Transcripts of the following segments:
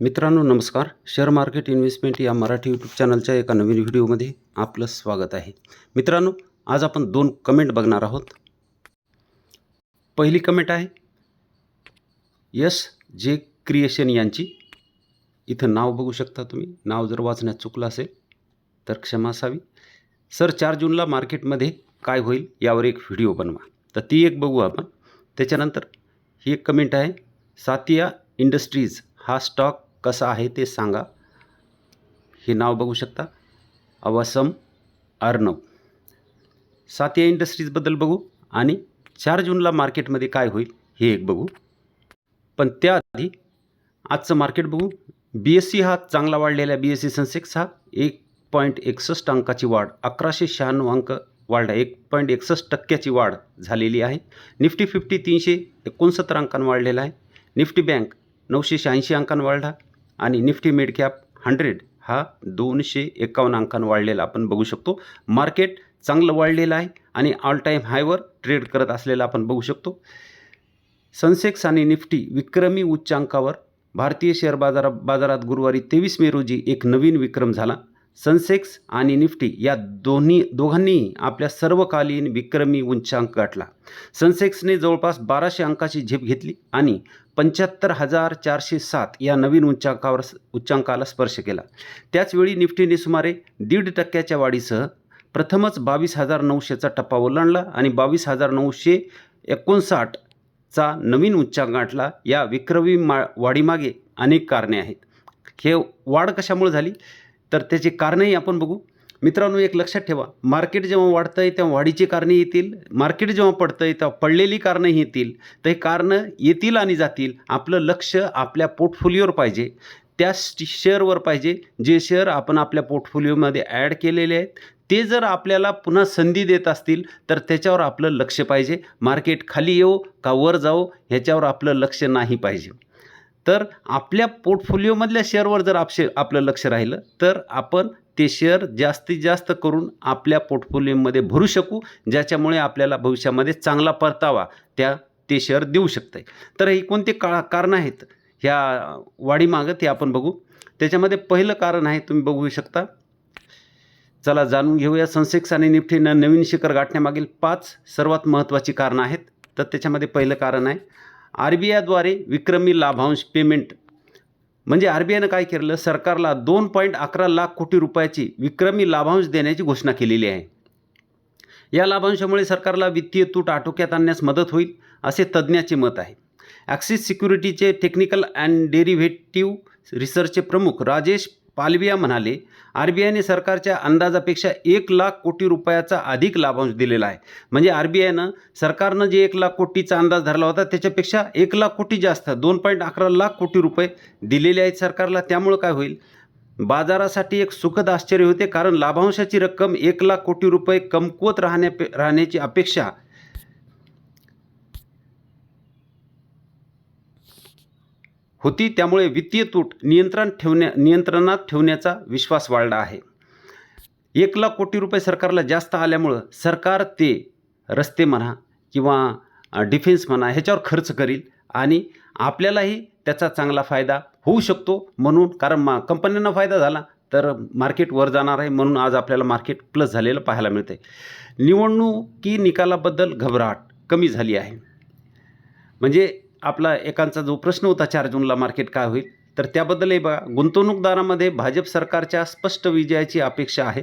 मित्रांनो नमस्कार. Share market investment या मराठी यूट्यूब चॅनलच्या एका नवीन व्हिडिओमध्ये आपलं स्वागत आहे. मित्रांनो आज आपण दोन कमेंट बघणार आहोत. पहिली कमेंट आहे यस जे क्रिएशन यांची. इथं नाव बघू शकता तुम्ही. नाव जर वाचण्यात चुकलं असेल तर क्षमा असावी. सर चार जूनला मार्केटमध्ये काय होईल यावर एक व्हिडिओ बनवा. तर ती एक बघू आपण. त्याच्यानंतर ही एक कमेंट आहे सातिया इंडस्ट्रीज हा स्टॉक कसं आहे ते सांगा. हे नाव बघू शकता. अवसम अर्णव. सातिया इंडस्ट्रीजबद्दल बघू आणि चार जूनला मार्केटमध्ये काय होईल हे एक बघू. पण त्याआधी आजचं मार्केट बघू. बी एस सी हा चांगला वाढलेला बी एस सी सेन्सेक्स हा एक पॉईंट एकसष्ट अंकाची वाढ. अकराशे शहाण्णव अंक वाढ एक पॉईंट एकसष्ट टक्क्याची वाढ झालेली आहे. निफ्टी फिफ्टी तीनशे एकोणसत्तर अंकांनी वाढलेला आहे. निफ्टी बँक नऊशे शहाऐंशी अंकांनी वाढला. आणि निफ्टी मिड कॅप हंड्रेड हा दोनशे एकावन्न अंकांनी वाढलेला आपण बघू शकतो. मार्केट चांगलं वाढलेलं आहे आणि ऑल टाईम हायवर ट्रेड करत असलेलं आपण बघू शकतो. सनसेक्स आणि निफ्टी विक्रमी उच्चांकावर भारतीय शेअर बाजारा बाजारात गुरुवारी तेवीस मे रोजी एक नवीन विक्रम झाला. सनसेक्स आणि निफ्टी या दोन्ही दोघांनीही आपल्या सर्वकालीन विक्रमी उच्चांक गाठला. सनसेक्सने जवळपास बाराशे अंकाची झेप घेतली आणि पंच्याहत्तर हजार चारशे सात या नवीन उच्चांकावर उच्चांकाला स्पर्श केला. त्याचवेळी निफ्टीने सुमारे दीड टक्क्याच्या वाढीसह प्रथमच बावीस हजार नऊशेचा टप्पा ओलांडला आणि बावीस हजार नऊशे एकोणसाठचा नवीन उच्चांक गाठला. या विक्रमी मा वाढीमागे अनेक कारणे आहेत. हे वाढ कशामुळे झाली? तर त्याची कारणंही आपण बघू. मित्रांनो एक लक्षात ठेवा. मार्केट जेव्हा वाढतं आहे तेव्हा वाढीची कारणे येतील. मार्केट जेव्हा पडतं आहे तेव्हा पडलेली कारणंही येतील. तर हे कारणं येतील आणि जातील. आपलं लक्ष आपल्या पोर्टफोलिओवर पाहिजे. त्या शेअरवर पाहिजे. जे शेअर आपण आपल्या पोर्टफोलिओमध्ये ॲड केलेले आहेत ते जर आपल्याला पुन्हा संधी देत असतील तर त्याच्यावर आपलं लक्ष पाहिजे. मार्केट खाली येऊ का वर जाऊ ह्याच्यावर आपलं लक्ष नाही पाहिजे. तर आपल्या पोर्टफोलिओमधल्या शेअरवर जर आपशे आपलं लक्ष राहिलं तर आपण ते शेअर जास्तीत जास्त करून आपल्या पोर्टफोलिओमध्ये भरू शकू ज्याच्यामुळे आपल्याला भविष्यामध्ये चांगला परतावा त्या ते शेअर देऊ शकते तर ही कोणते का कारणं आहेत? ह्या वाढीमागं ते आपण बघू. त्याच्यामध्ये पहिलं कारण आहे तुम्ही बघू शकता. चला जाणून घेऊया. सनसेक्स आणि निफ्टीनं नवीन शिखर गाठण्यामागील पाच सर्वात महत्त्वाची कारणं आहेत. तर त्याच्यामध्ये पहिलं कारण आहे आर बी आयद्वारे विक्रमी लाभांश पेमेंट म्हणजे आर बी आयनं काय केलं? सरकारला दोन पॉईंट अकरा लाख कोटी रुपयाची विक्रमी लाभांश देण्याची घोषणा केलेली आहे. या लाभांशामुळे सरकारला वित्तीय तूट आटोक्यात आणण्यास मदत होईल असे तज्ज्ञाचे मत आहे. ॲक्सिस सिक्युरिटीचे टेक्निकल अँड डेरिव्हेटिव्ह रिसर्चचे प्रमुख राजेश पालविया म्हणाले आर बी आयने सरकारच्या अंदाजापेक्षा एक लाख कोटी रुपयाचा अधिक लाभांश दिलेला आहे. म्हणजे आर बी आयनं सरकारनं जे एक लाख कोटीचा अंदाज धरला होता त्याच्यापेक्षा एक लाख कोटी जास्त दोन पॉईंट अकरा लाख कोटी रुपये दिलेले आहेत सरकारला. त्यामुळं काय होईल? बाजारासाठी एक सुखद आश्चर्य होते कारण लाभांशाची रक्कम एक लाख कोटी रुपये कमकुवत राहण्या राहण्याची अपेक्षा होती त्यामुळे वित्तीय तूट नियंत्रण ठेवण्या नियंत्रणात ठेवण्याचा विश्वास वाढला आहे. एक लाख कोटी रुपये सरकारला जास्त आल्यामुळं सरकार ते रस्ते म्हणा किंवा डिफेन्स म्हणा ह्याच्यावर खर्च करील आणि आपल्यालाही त्याचा चांगला फायदा होऊ शकतो म्हणून कारण मा कंपन्यांना फायदा झाला तर मार्केट वर जाणार आहे म्हणून आज आपल्याला मार्केट प्लस झालेलं पाहायला मिळतं आहे निवडणुकी निकालाबद्दल घबराट कमी झाली आहे. म्हणजे आपला एकांचा जो प्रश्न होता चार जूनला मार्केट काय होईल तर त्याबद्दलही बघा. गुंतवणूकदारामध्ये भाजप सरकारच्या स्पष्ट विजयाची अपेक्षा आहे.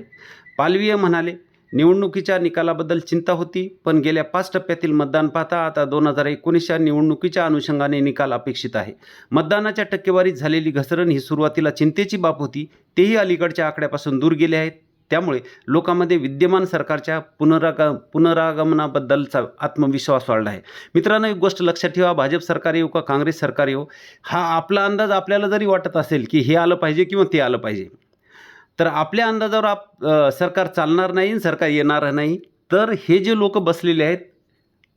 पालवीय म्हणाले निवडणुकीच्या निकालाबद्दल चिंता होती पण गेल्या पाच टप्प्यातील मतदान पाहता आता दोन हजार एकोणीसच्या निवडणुकीच्या अनुषंगाने निकाल अपेक्षित आहे. मतदानाच्या टक्केवारीत झालेली घसरण ही सुरुवातीला चिंतेची बाब होती. तेही अलीकडच्या आकड्यापासून दूर गेले आहेत. त्यामुळे लोकांमध्ये विद्यमान सरकारच्या पुनराग पुनरागमनाबद्दलचा आत्मविश्वास वाढला आहे. मित्रांनो एक गोष्ट लक्षात ठेवा भाजप सरकार येऊ का काँग्रेस सरकार येऊ हा आपला अंदाज आपल्याला जरी वाटत असेल की हे आलं पाहिजे किंवा ते आलं पाहिजे तर आपल्या अंदाजावर आप सरकार चालणार नाही आणि सरकार येणार नाही. तर हे जे लोक बसलेले आहेत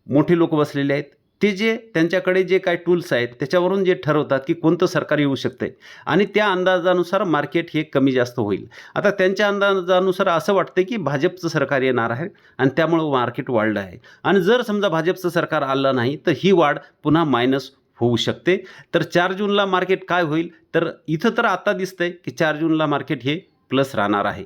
मोठे लोक बसलेले आहेत ते जे त्यांच्याकडे जे काय टूल्स आहेत त्याच्यावरून जे ठरवतात की कोणतं सरकार येऊ शकतं आहे आणि त्या अंदाजानुसार मार्केट हे कमी जास्त होईल. आता त्यांच्या अंदाजानुसार असं वाटतं की भाजपचं सरकार येणार आहे आणि त्यामुळं मार्केट वाढलं आहे. आणि जर समजा भाजपचं सरकार आलं नाही तर ही वाढ पुन्हा मायनस होऊ शकते. तर चार जूनला मार्केट काय होईल? तर इथं तर आता दिसतंय की चार जूनला मार्केट हे प्लस राहणार आहे.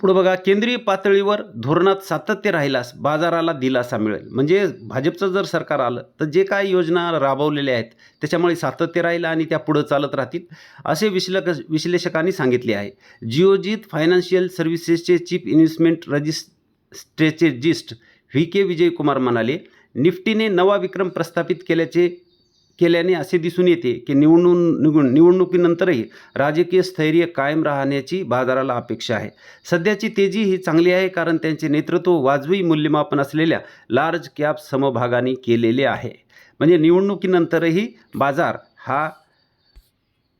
पुढं बघा केंद्रीय पातळीवर धोरणात सातत्य राहिल्यास बाजाराला दिलासा मिळेल. म्हणजे भाजपचं जर सरकार आलं तर जे काही योजना राबवलेल्या आहेत त्याच्यामुळे सातत्य राहील आणि त्या पुढं चालत राहतील असे विश्लेक विश्लेषकांनी सांगितले आहे. जिओजीत फायनान्शियल सर्व्हिसेसचे चीफ इन्व्हेस्टमेंट रजिस्ट्रेचेजिस्ट व्ही के विजयकुमार म्हणाले निफ्टीने नवा विक्रम प्रस्थापित केल्याचे केल्याने असे दिसून येते की निवडणूक निवडून निवडणुकीनंतरही राजकीय स्थैर्य कायम राहण्याची बाजाराला अपेक्षा आहे. सध्याची तेजी ही चांगली आहे कारण त्यांचे नेतृत्व वाजवी मूल्यमापन असलेल्या लार्ज कॅप समभागाने केलेले आहे. म्हणजे निवडणुकीनंतरही बाजार हा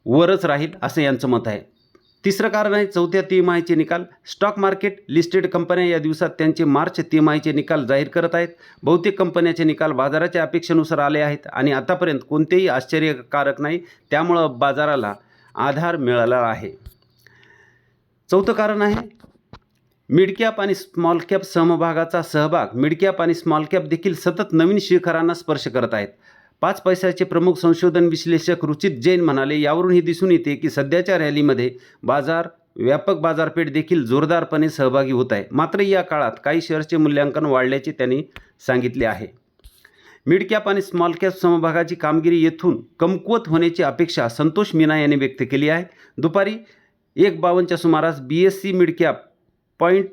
वरच राहील असं यांचं मत आहे. तिसरं कारण आहे चौथ्या तिमाहीचे निकाल. स्टॉक मार्केट लिस्टेड कंपन्या या दिवसात त्यांचे मार्च तिमाहीचे निकाल जाहीर करत आहेत. बहुतेक कंपन्याचे निकाल बाजाराच्या अपेक्षेनुसार आले आहेत आणि आतापर्यंत कोणतेही आश्चर्यकारक नाही त्यामुळं बाजाराला आधार मिळाला आहे. चौथं कारण आहे मिडकॅप आणि स्मॉल कॅप समभागाचा सहभाग. मिडकॅप आणि स्मॉल कॅप देखील सतत नवीन शिखरांना स्पर्श करत आहेत. पाच पैशाचे प्रमुख संशोधन विश्लेषक रुचित जैन म्हणाले यावरून हे दिसून येते की सध्याच्या रॅलीमध्ये बाजार व्यापक बाजारपेठ देखील जोरदारपणे सहभागी होत आहे. मात्र या काळात काही शेअर्सचे मूल्यांकन वाढल्याचे त्यांनी सांगितले आहे. मिडकॅप आणि स्मॉल कॅप समभागाची कामगिरी येथून कमकुवत होण्याची अपेक्षा संतोष मीना यांनी व्यक्त केली आहे. दुपारी एक बावनच्या सुमारास B S C midcap point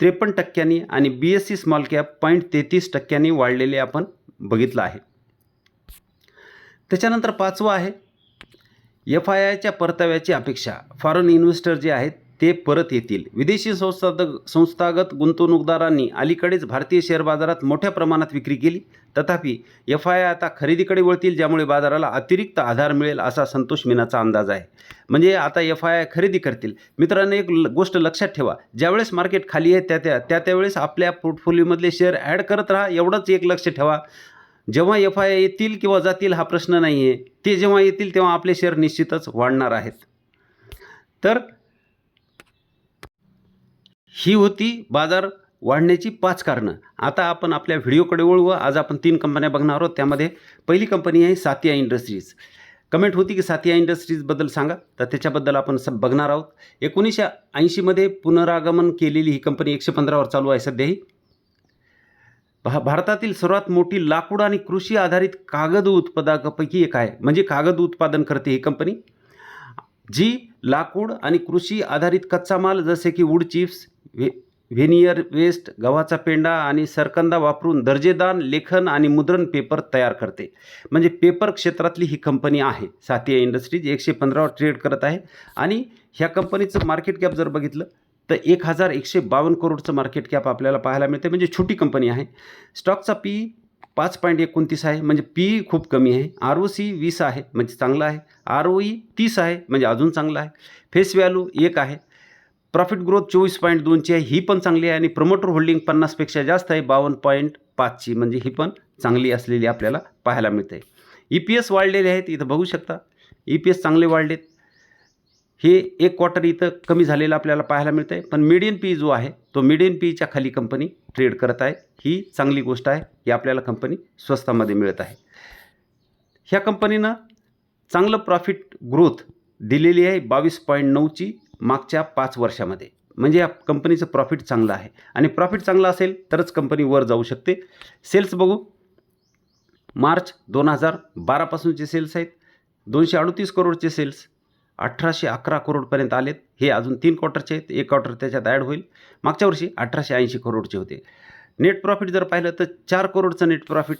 त्रेपन्न टक्क्यांनी आणि B S C small cap point तेहतीस टक्क्यांनी वाढलेले आपण बघितलं आहे. त्याच्यानंतर पाचवं आहे एफ आय आयच्या परताव्याची अपेक्षा. फॉरेन इन्व्हेस्टर जे आहेत ते परत येतील. विदेशी संस्थागत संस्थागत गुंतवणूकदारांनी अलीकडेच भारतीय शेअर बाजारात मोठ्या प्रमाणात विक्री केली. तथापि एफ आय आय आता खरेदीकडे वळतील ज्यामुळे बाजाराला अतिरिक्त आधार मिळेल असा संतोष मीनाचा अंदाज आहे. म्हणजे आता एफ आय आय खरेदी करतील. मित्रांनो एक ल- गोष्ट लक्षात ठेवा. ज्यावेळेस मार्केट खाली आहे त्या त्या त्या त्यावेळेस आपल्या पोर्टफोलिओमधले शेअर ॲड करत राहा. एवढंच एक लक्ष ठेवा. जेव्हा एफ आय येतील किंवा जातील हा प्रश्न नाही आहे ते जेव्हा येतील तेव्हा आपले शेअर निश्चितच वाढणार आहेत. तर ही होती बाजार वाढण्याची पाच कारणं. आता आपण आपल्या व्हिडिओकडे वळू. आज आपण तीन कंपन्या बघणार आहोत. त्यामध्ये पहिली कंपनी आहे सातिया इंडस्ट्रीज. कमेंट होती की सातिया इंडस्ट्रीजबद्दल सांगा. तर त्याच्याबद्दल आपण सब बघणार आहोत. एकोणीसशे ऐंशीमध्ये पुनरागमन केलेली ही कंपनी एकशे पंधरावर चालू आहे सध्याही. भा भारतातील सर्वात मोठी लाकूड आणि कृषी आधारित कागद उत्पादकापैकी एक आहे. म्हणजे कागद उत्पादन करते ही कंपनी जी लाकूड आणि कृषी आधारित कच्चा माल जसे की वूड चिप्स व्हे व्हेनियर वेस्ट गव्हाचा पेंडा आणि सरकंदा वापरून दर्जेदान लेखन आणि मुद्रण पेपर तयार करते. म्हणजे पेपर क्षेत्रातली ही कंपनी आहे. सातिया इंडस्ट्रीज एकशे पंधरावर ट्रेड करत आहे. आणि ह्या कंपनीचं मार्केट कॅप जर बघितलं तर एक हजार एकशे बावन्न करोडचं मार्केट कॅप आपल्याला पाहायला मिळते म्हणजे छोटी कंपनी आहे. स्टॉकचा पी पाच पॉईंट एकोणतीस आहे. म्हणजे पी खूप कमी आहे. आर ओ सी वीस आहे. म्हणजे चांगला आहे. आर ओ ई तीस आहे. म्हणजे अजून चांगलं आहे. फेस व्हॅल्यू एक आहे. प्रॉफिट ग्रोथ चोवीस पॉईंट दोनची आहे. ही पण चांगली आहे. आणि प्रमोटर होल्डिंग पन्नासपेक्षा जास्त आहे. बावन्न पॉईंट पाचची. म्हणजे ही पण चांगली असलेली आपल्याला पाहायला मिळते ई पी एस वाढलेले आहेत. इथं बघू शकता. ई पी एस चांगले वाढलेत. हे एक क्वार्टर इथं कमी झालेलं आपल्याला पाहायला मिळतं आहे पण मिडियन पी जो आहे तो मिडियन पीच्या खाली कंपनी ट्रेड करत आहे. ही चांगली गोष्ट आहे ही आपल्याला कंपनी स्वस्तामध्ये मिळत आहे. ह्या कंपनीनं चांगलं प्रॉफिट ग्रोथ दिलेली आहे बावीस पॉईंट नऊची मागच्या पाच वर्षामध्ये. म्हणजे या कंपनीचं प्रॉफिट चांगलं आहे. आणि प्रॉफिट चांगलं असेल तरच कंपनी वर जाऊ शकते. सेल्स बघू. मार्च दोन हजार बारापासूनचे सेल्स आहेत. दोनशे अडतीस करोडचे सेल्स अठराशे अकरा करोडपर्यंत आलेत. हे अजून तीन क्वार्टरचे आहेत. एक क्वार्टर त्याच्यात ॲड होईल. मागच्या वर्षी अठराशे ऐंशी करोडचे होते. नेट प्रॉफिट जर पाहिलं तर चार करोडचं नेट प्रॉफिट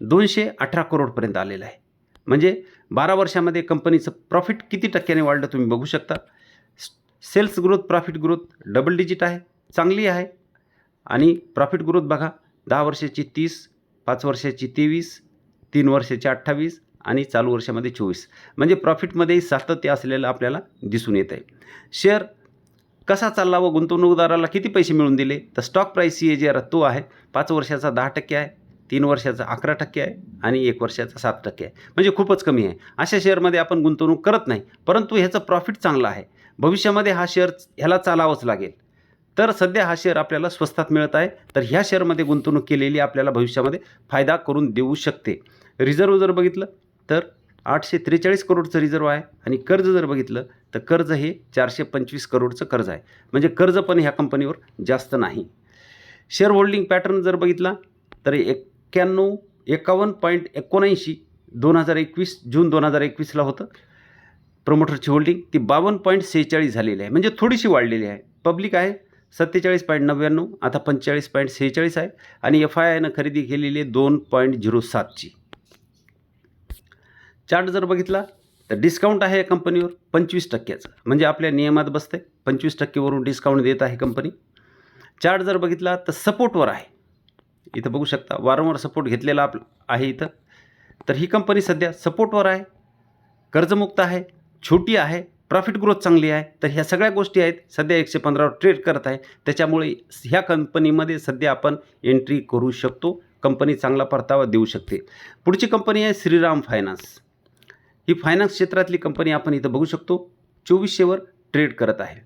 दोनशे अठरा करोडपर्यंत आलेलं आहे. म्हणजे बारा वर्षामध्ये कंपनीचं प्रॉफिट किती टक्क्याने वाढलं तुम्ही बघू शकता. Sales growth profit growth double digit आहे. चांगली आहे. आणि प्रॉफिट ग्रोथ बघा. दहा वर्षाची तीस पाच वर्षाची तेवीस तीन वर्षाची अठ्ठावीस आणि चालू वर्षामध्ये चोवीस. म्हणजे प्रॉफिटमध्येही सातत्य असलेलं आपल्याला दिसून येत आहे शेअर कसा चालला व गुंतवणूकदाराला किती पैसे मिळून दिले? तर स्टॉक प्राईस सी ए जे आर तो आहे. पाच वर्षाचा दहा टक्के आहे तीन वर्षाचा अकरा टक्के आहे आणि एक वर्षाचा सात टक्के आहे. म्हणजे खूपच कमी आहे. अशा शेअरमध्ये आपण गुंतवणूक करत नाही परंतु ह्याचं प्रॉफिट चांगलं आहे. भविष्यामध्ये हा शेअर ह्याला चालावंच लागेल. तर सध्या हा शेअर आपल्याला स्वस्तात मिळत आहे. तर ह्या शेअरमध्ये गुंतवणूक केलेली आपल्याला भविष्यामध्ये फायदा करून देऊ शकते. रिझर्व जर बघितलं तर आठशे त्रेचाळीस करोडचं रिझर्व आहे आणि कर्ज जर बघितलं तर कर्ज हे चारशे पंचवीस करोडचं कर्ज आहे. म्हणजे कर्ज पण ह्या कंपनीवर जास्त नाही. शेअर होल्डिंग पॅटर्न जर बघितला तर एक्क्याण्णव एकावन्न पॉईंट एकोणऐंशी दोन हजार एकवीस जून दोन हजार एकवीसला होतं. प्रमोटरची होल्डिंग ती बावन्न पॉईंट सेहेचाळीस झालेली आहे. म्हणजे थोडीशी वाढलेली आहे. पब्लिक आहे सत्तेचाळीस पॉईंट नव्याण्णव आता पंचेचाळीस पॉईंट सेहेचाळीस आहे. आणि एफ आय आयनं खरेदी केलेली आहे दोन पॉईंट झिरो सातची. चार्ट जर बघितला तर डिस्काउंट आहे या कंपनीवर पंचवीस टक्क्याचं. म्हणजे आपल्या नियमात बसते पंचवीस टक्केवरून डिस्काउंट देत आहे कंपनी चार्ट जर बघितला तर सपोर्टवर आहे. इथं बघू शकता वारंवार सपोर्ट घेतलेला आप आहे इथं. तर ही कंपनी सध्या सपोर्टवर आहे कर्जमुक्त आहे छोटी आहे प्रॉफिट ग्रोथ चांगली आहे. तर ह्या सगळ्या गोष्टी आहेत सध्या एकशे पंधरावर ट्रेड करत आहे. त्याच्यामुळे ह्या कंपनीमध्ये सध्या आपण एंट्री करू शकतो. कंपनी चांगला परतावा देऊ शकते. पुढची कंपनी आहे श्रीराम फायनान्स ही फायनान्स क्षेत्रातली कंपनी आपण इथं बघू शकतो. चोवीसशेवर ट्रेड करत आहे.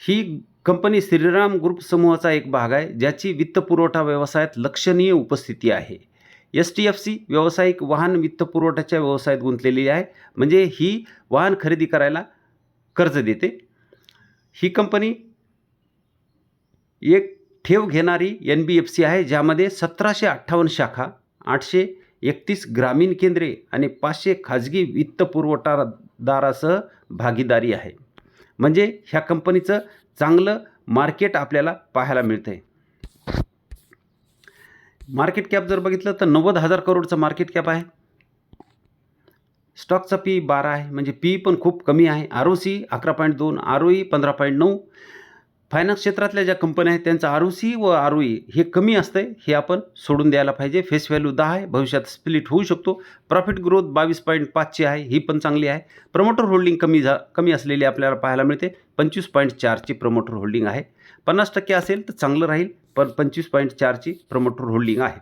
ही कंपनी श्रीराम ग्रुप समूहाचा एक भाग आहे ज्याची वित्तपुरवठा व्यवसायात लक्षणीय उपस्थिती आहे. एस टी एफ सी व्यावसायिक वाहन वित्तपुरवठ्याच्या व्यवसायात गुंतलेली आहे. म्हणजे ही वाहन खरेदी करायला कर्ज देते. ही कंपनी एक ठेव घेणारी एन बी एफ सी आहे ज्यामध्ये सतराशे अठ्ठावन्न शाखा आठशे एकतीस ग्रामीण केंद्रे आणि पाचशे खाजगी वित्तपुरवठादारासह भागीदारी आहे. म्हणजे ह्या कंपनीचं चांगलं मार्केट आपल्याला पाहायला मिळतं आहे मार्केट कॅप जर बघितलं तर नव्वद हजार करोडचं मार्केट कॅप आहे. स्टॉकचा पी बारा आहे. म्हणजे पी पण खूप कमी आहे. आर ओ सी अकरा पॉईंट दोन आर ओ ई पंधरा पॉईंट नऊ. फायनान्स क्षेत्रातल्या ज्या कंपन्या आहेत त्यांचं आर ओ सी व आर ओ ई हे कमी असतं आहे हे आपण सोडून द्यायला पाहिजे. फेस व्हॅल्यू दहा आहे भविष्यात स्प्लिट होऊ शकतो. प्रॉफिट ग्रोथ बावीस पॉईंट पाचची आहे ही पण चांगली आहे. प्रमोटर होल्डिंग कमी झा कमी असलेली आपल्याला पाहायला मिळते. पंचवीस पॉईंट चारची प्रमोटर होल्डिंग आहे. पन्नास टक्के असेल तर चांगलं राहील पण पंचवीस पॉईंट चारची प्रमोटर होल्डिंग आहे.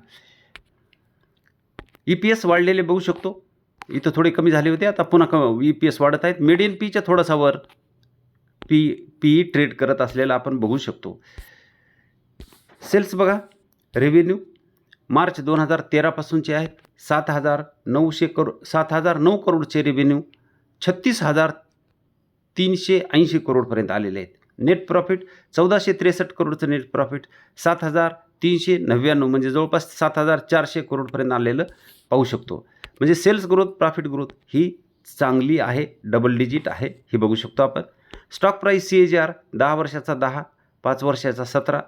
ई पी एस वाढलेले बघू शकतो. इथं थोडे कमी झाले होते आता पुन्हा क ई पी एस वाढत आहेत. मिडियन पीच्या थोडासा वर पी पी ट्रेड करत असलेला आपण बघू शकतो. सेल्स बघा रेव्हेन्यू मार्च दोन हजार तेरापासूनचे आहेत सात हजार नऊशे करो सात हजार नऊ करोडचे रेव्हेन्यू छत्तीस हजार तीनशे ऐंशी करोडपर्यंत आलेले आहेत. नेट प्रॉफिट चौदाशे त्रेसष्ट करोडचं नेट प्रॉफिट सात हजार तीनशे नव्याण्णव म्हणजे जवळपास सात हजार चारशे करोडपर्यंत आलेलं पाहू शकतो. म्हणजे सेल्स ग्रोथ प्रॉफिट ग्रोथ ही चांगली आहे डबल डिजिट आहे हे बघू शकतो आपण. Stock price C A G R दहा वर्षाचा दहा पाच वर्षाचा सतरा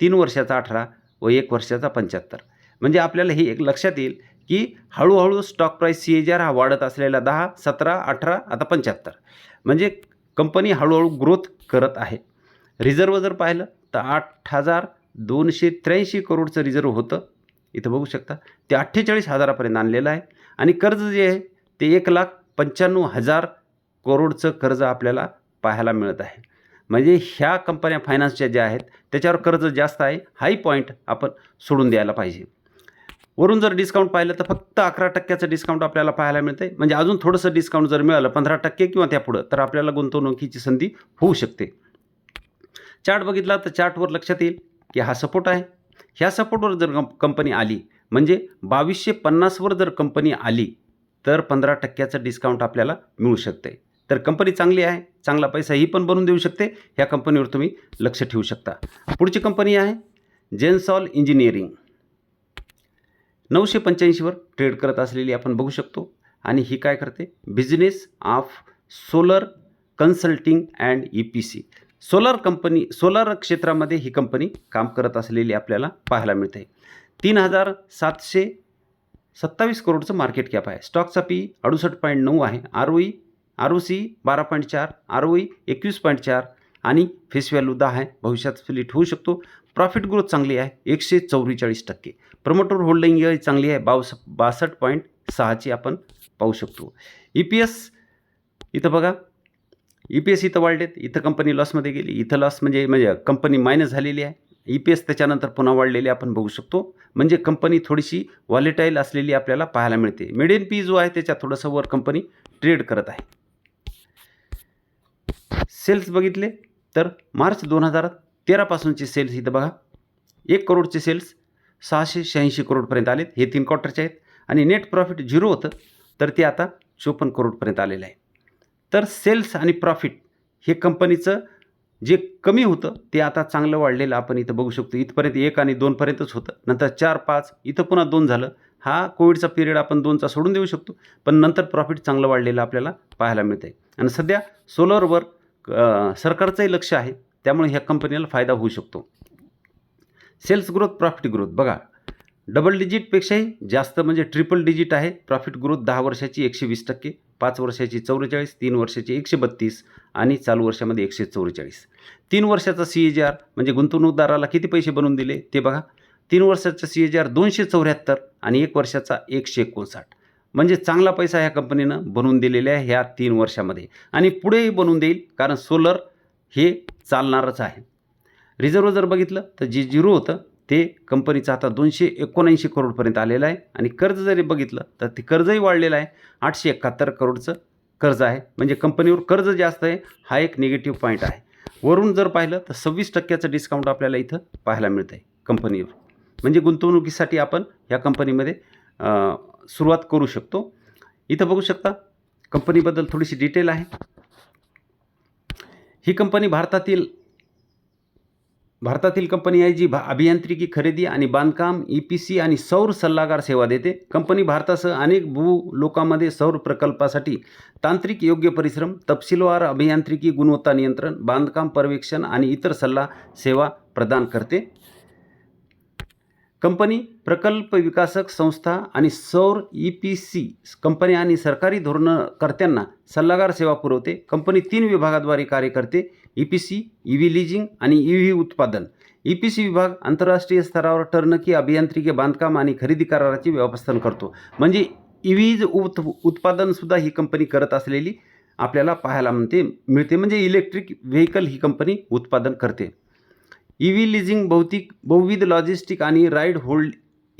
तीन वर्षाचा अठरा व एक वर्षाचा पंच्याहत्तर. म्हणजे आपल्याला हे एक लक्षात येईल की हळूहळू stock price C A G R हा वाढत असलेला दहा सतरा अठरा आता पंच्याहत्तर. म्हणजे कंपनी हळूहळू ग्रोथ करत आहे. रिझर्व जर पाहिलं तर आठ हजार दोनशे त्र्याऐंशी करोडचं रिझर्व होतं. इथं बघू शकता ते अठ्ठेचाळीस हजारापर्यंत आणलेलं आहे. आणि कर्ज जे आहे ते एक लाख पंच्याण्णव हजार करोडचं कर्ज आपल्याला पाहायला मिळत आहे. म्हणजे ह्या कंपन्या फायनान्सच्या ज्या आहेत त्याच्यावर कर्ज जास्त आहे हाय पॉईंट आपण सोडून द्यायला पाहिजे. वरून जर डिस्काउंट पाहिलं तर फक्त अकरा टक्क्याचं डिस्काउंट आपल्याला पाहायला मिळतं आहे म्हणजे अजून थोडंसं डिस्काउंट जर मिळालं पंधरा टक्के किंवा त्यापुढं तर आपल्याला गुंतवणुकीची संधी होऊ शकते. चार्ट बघितला तर चार्टवर लक्षात येईल की हा सपोर्ट आहे. ह्या सपोर्टवर जर कंपनी आली म्हणजे बावीसशे पन्नासवर जर कंपनी आली तर पंधरा टक्क्याचं डिस्काउंट आपल्याला मिळू शकते तर कंपनी चांगली आहे चांगला पैसा ही पण बनवून देऊ शकते. ह्या कंपनीवर तुम्ही लक्ष ठेवू शकता. पुढची कंपनी आहे जेन्सॉल इंजिनिअरिंग नऊशे पंच्याऐंशीवर ट्रेड करत असलेली आपण बघू शकतो. आणि ही काय करते? Business of solar consulting and E P C solar company solar क्षेत्रामध्ये ही कंपनी काम करत असलेली आपल्याला पाहायला मिळते. तीन हजार सातशे सत्तावीस करोडचं मार्केट कॅप आहे. स्टॉकचा पी अडुसष्ट पॉईंट नऊ आहे. R O E R O C बारा पॉईंट चार आर ओ ई एकवीस पॉईंट चार आणि फेस व्हॅल्यू दहा आहे. भविष्यात स्प्लिट होऊ शकतो. प्रॉफिट ग्रोथ चांगली आहे. एकशे चौवेचाळीस टक्के. प्रमोटर होल्डिंग चांगली आहे. बावस बासष्ट पॉईंट सहाची आपण पाहू शकतो. ई पी एस इथं बघा. ई पी एस इथं वाढलेत. इथं कंपनी लॉसमध्ये गेली. इथं लॉस म्हणजे म्हणजे कंपनी मायनस झालेली आहे. ई पी एस त्याच्यानंतर पुन्हा वाढलेली आपण बघू शकतो. म्हणजे कंपनी थोडीशी वॉलेटाईल असलेली आपल्याला पाहायला मिळते. मिडियन पी जो आहे त्याच्या थोडंसं वर कंपनी ट्रेड करत आहे. सेल्स बघितले तर मार्च दोन हजार तेरापासूनचे सेल्स इथं बघा. एक करोडचे सेल्स सहाशे शहाऐंशी करोडपर्यंत आलेत. हे तीन क्वार्टरचे आहेत. आणि नेट प्रॉफिट झिरो होतं तर ते आता चोपन्न करोडपर्यंत आलेलं आहे. तर सेल्स आणि प्रॉफिट हे कंपनीचं जे कमी होतं ते आता चांगलं वाढलेलं आपण इथं बघू शकतो. इथपर्यंत एक आणि दोनपर्यंतच होतं. नंतर चार पाच इथं पुन्हा दोन झालं. हा कोविडचा पिरियड आपण दोनचा सोडून देऊ शकतो. पण नंतर प्रॉफिट चांगलं वाढलेलं आपल्याला पाहायला मिळतं आहे आणि सध्या सोलरवर सरकारचंही लक्ष आहे. त्यामुळे ह्या कंपनीला फायदा होऊ शकतो. Sales growth profit growth. बघा डबल डिजिटपेक्षाही जास्त म्हणजे ट्रिपल डिजिट आहे. प्रॉफिट ग्रोथ दहा वर्षाची एकशे वीस टक्के पाच वर्षाची चौवेचाळीस तीन वर्षाची एकशे बत्तीस आणि चालू वर्षामध्ये एकशे चौवेचाळीस. तीन वर्षाचा सी ए जी आर म्हणजे गुंतवणूकदाराला किती पैसे बनवून दिले? ते बघा. तीन वर्षाचा सी ए जी आर दोनशे चौऱ्याहत्तर आणि एक वर्षाचा एकशे एकोणसाठ. म्हणजे चांगला पैसा ह्या कंपनीनं बनवून दिलेल्या आहे ह्या तीन वर्षामध्ये. आणि पुढेही बनवून देईल कारण सोलर हे चालणारच आहे. रिझर्व जर बघितलं तर जे झिरो होतं ते कंपनीचं आता दोनशे एकोणऐंशी करोडपर्यंत आलेलं आहे. आणि कर्ज जरी बघितलं तर ते कर्जही वाढलेलं आहे. आठशे एकाहत्तर करोडचं कर्ज आहे. म्हणजे कंपनीवर कर्ज जास्त आहे हा एक निगेटिव्ह पॉईंट आहे. वरून जर पाहिलं तर सव्वीस टक्क्याचं डिस्काउंट आपल्याला इथं पाहायला मिळतं आहे कंपनीवर. म्हणजे गुंतवणुकीसाठी आपण या कंपनीमध्ये सुरुवात करू शकतो. इथं बघू शकता कंपनीबद्दल थोडीशी डिटेल आहे. ही कंपनी भारतातील भारतातील कंपनी आहे जी भा अभियांत्रिकी खरेदी आणि बांधकाम ई पी सी आणि सौर सल्लागार सेवा देते. कंपनी भारतासह अनेक भू लोकांमध्ये सौर प्रकल्पासाठी तांत्रिक योग्य परिश्रम तपशीलवार अभियांत्रिकी गुणवत्ता नियंत्रण बांधकाम पर्यवेक्षण आणि इतर सल्ला सेवा प्रदान करते. कंपनी प्रकल्प विकासक संस्था आणि सौर ई पी सी कंपन्या आणि सरकारी धोरणकर्त्यांना सल्लागार सेवा पुरवते. कंपनी तीन विभागाद्वारे कार्य करते. E P C E V leasing आणि ई व्ही उत्पादन. ई पी सी विभाग आंतरराष्ट्रीय स्तरावर टर्नकी अभियांत्रिकी बांधकाम आणि खरेदी कराराचे व्यवस्थान करतो. म्हणजे ई व्हीज उत् उत्पादनसुद्धा ही कंपनी करत असलेली आपल्याला पाहायला म्हणते मिळते. म्हणजे इलेक्ट्रिक व्हेकल ही कंपनी उत्पादन करते. ई व्ही लिझिंग भौतिक बहुविध लॉजिस्टिक आणि राईड होल्ड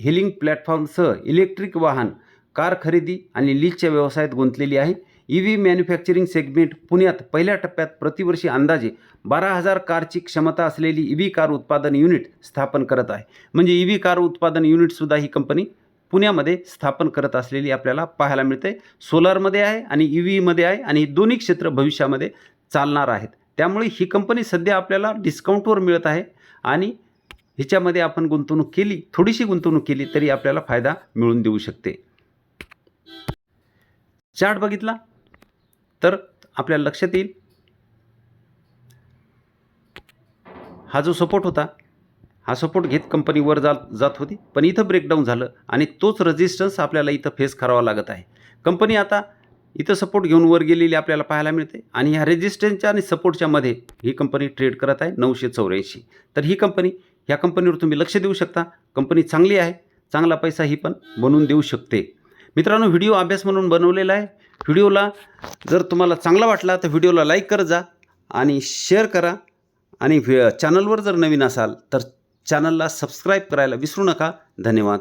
हेलिंग प्लॅटफॉर्मसह इलेक्ट्रिक वाहन कार खरेदी आणि लीजच्या व्यवसायात गुंतलेली आहे. ई व्ही मॅन्युफॅक्चरिंग सेगमेंट पुण्यात पहिल्या टप्प्यात प्रतिवर्षी अंदाजे बारा हजार कारची क्षमता असलेली ई व्ही कार उत्पादन युनिट स्थापन करत आहे. म्हणजे ई व्ही कार उत्पादन युनिटसुद्धा ही कंपनी पुण्यामध्ये स्थापन करत असलेली आपल्याला पाहायला मिळते. सोलारमध्ये आहे आणि ई व्हीमध्ये आहे आणि दोन्ही क्षेत्र भविष्यामध्ये चालणार आहेत. त्यामुळे ही कंपनी सध्या आपल्याला डिस्काउंटवर मिळत आहे आणि ह्याच्यामध्ये आपण गुंतवणूक केली थोडीशी गुंतवणूक केली तरी आपल्याला फायदा मिळून देऊ शकते. चार्ट बघितला? तर आपल्या लक्षात येईल. हा जो सपोर्ट होता हा सपोर्ट घेत कंपनी वर जात जात होती. पण इथं ब्रेकडाऊन झालं आणि तोच रेजिस्टन्स आपल्याला इथं फेस करावा लागत आहे. कंपनी आता इथं सपोर्ट घेऊन वर गेलेली आपल्याला पाहायला मिळते आणि ह्या रेजिस्टन्सच्या आणि सपोर्टच्या मध्ये ही कंपनी ट्रेड करत आहे नऊशे चौऱ्याऐंशी. तर ही कंपनी ह्या कंपनीवर तुम्ही लक्ष देऊ शकता. कंपनी चांगली आहे चांगला पैसा ही पण बनवून देऊ शकते. मित्रांनो व्हिडिओ अभ्यास म्हणून बनवलेला आहे. व्हिडिओला जर तुम्हाला चांगला वाटला तर व्हिडिओला लाईक करत जा आणि शेअर करा. आणि व्हि- चॅनलवर जर नवीन असाल तर चॅनलला सबस्क्राईब करायला विसरू नका. धन्यवाद.